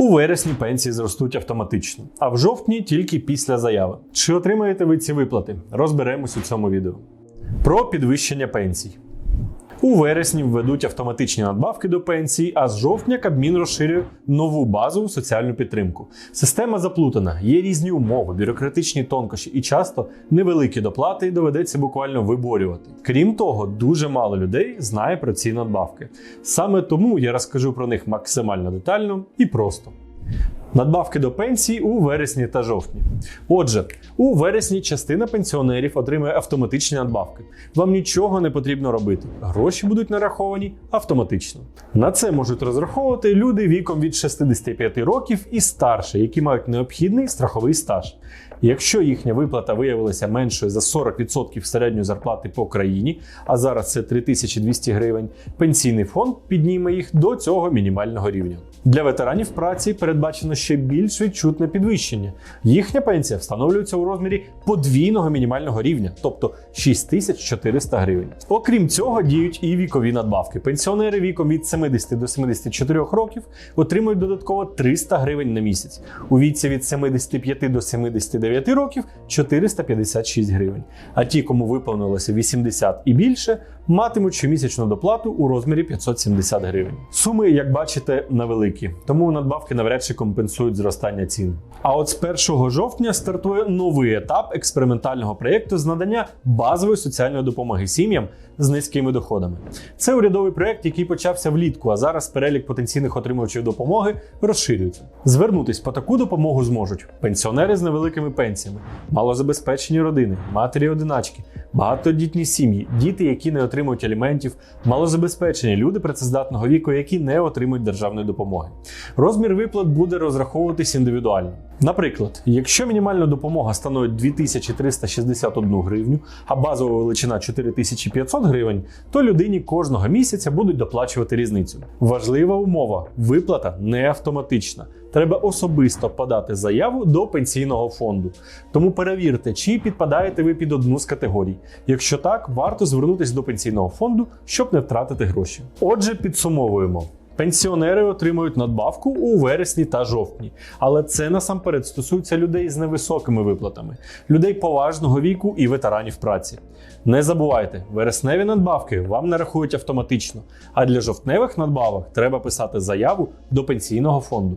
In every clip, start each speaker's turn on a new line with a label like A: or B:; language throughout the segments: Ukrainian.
A: У вересні пенсії зростуть автоматично, а в жовтні тільки після заяви. Чи отримаєте ви ці виплати? Розберемось у цьому відео. Про підвищення пенсій. У вересні введуть автоматичні надбавки до пенсії, а з жовтня Кабмін розширює нову базову соціальну підтримку. Система заплутана, є різні умови, бюрократичні тонкощі і часто невеликі доплати і доведеться буквально виборювати. Крім того, дуже мало людей знає про ці надбавки. Саме тому я розкажу про них максимально детально і просто. Надбавки до пенсії у вересні та жовтні. Отже, у вересні частина пенсіонерів отримує автоматичні надбавки. Вам нічого не потрібно робити. Гроші будуть нараховані автоматично. На це можуть розраховувати люди віком від 65 років і старше, які мають необхідний страховий стаж. Якщо їхня виплата виявилася меншою за 40% середньої зарплати по країні, а зараз це 3200 гривень, пенсійний фонд підніме їх до цього мінімального рівня. Для ветеранів праці передбачено ще більш відчутне підвищення. Їхня пенсія встановлюється у розмірі подвійного мінімального рівня, тобто 6400 гривень. Окрім цього, діють і вікові надбавки. Пенсіонери віком від 70 до 74 років отримують додатково 300 гривень на місяць. У віці від 75 до 79 років 456 гривень. А ті, кому виповнилося 80 і більше, матимуть щомісячну доплату у розмірі 570 гривень. Суми, як бачите, невеликі, тому надбавки навряд чи компенсують зростання цін. А от з 1 жовтня стартує новий етап експериментального проєкту з надання базової соціальної допомоги сім'ям з низькими доходами. Це урядовий проєкт, який почався влітку, а зараз перелік потенційних отримувачів допомоги розширюється. Звернутись по таку допомогу зможуть пенсіонери з невеликими пенсіями, малозабезпечені родини, матері-одиначки, багатодітні сім'ї, діти, які не отримують аліментів, малозабезпечені люди працездатного віку, які не отримують державної допомоги. Розмір виплат буде розраховуватись індивідуально. Наприклад, якщо мінімальна допомога становить 2361 гривню, а базова величина 4500 гривень, то людині кожного місяця будуть доплачувати різницю. Важлива умова: виплата не автоматична. Треба особисто подати заяву до пенсійного фонду. Тому перевірте, чи підпадаєте ви під одну з категорій. Якщо так, варто звернутися до пенсійного фонду, щоб не втратити гроші. Отже, підсумовуємо. Пенсіонери отримують надбавку у вересні та жовтні, але це насамперед стосується людей з невисокими виплатами, людей поважного віку і ветеранів праці. Не забувайте, вересневі надбавки вам нарахують автоматично, а для жовтневих надбавок треба писати заяву до пенсійного фонду.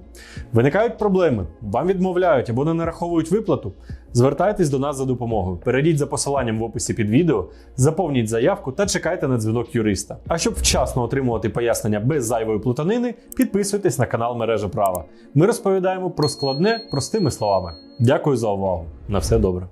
A: Виникають проблеми, вам відмовляють або не нараховують виплату. Звертайтесь до нас за допомогою. Перейдіть за посиланням в описі під відео, заповніть заявку та чекайте на дзвінок юриста. А щоб вчасно отримувати пояснення без зайвої плутанини, підписуйтесь на канал Мережа Права. Ми розповідаємо про складне простими словами. Дякую за увагу. На все добре.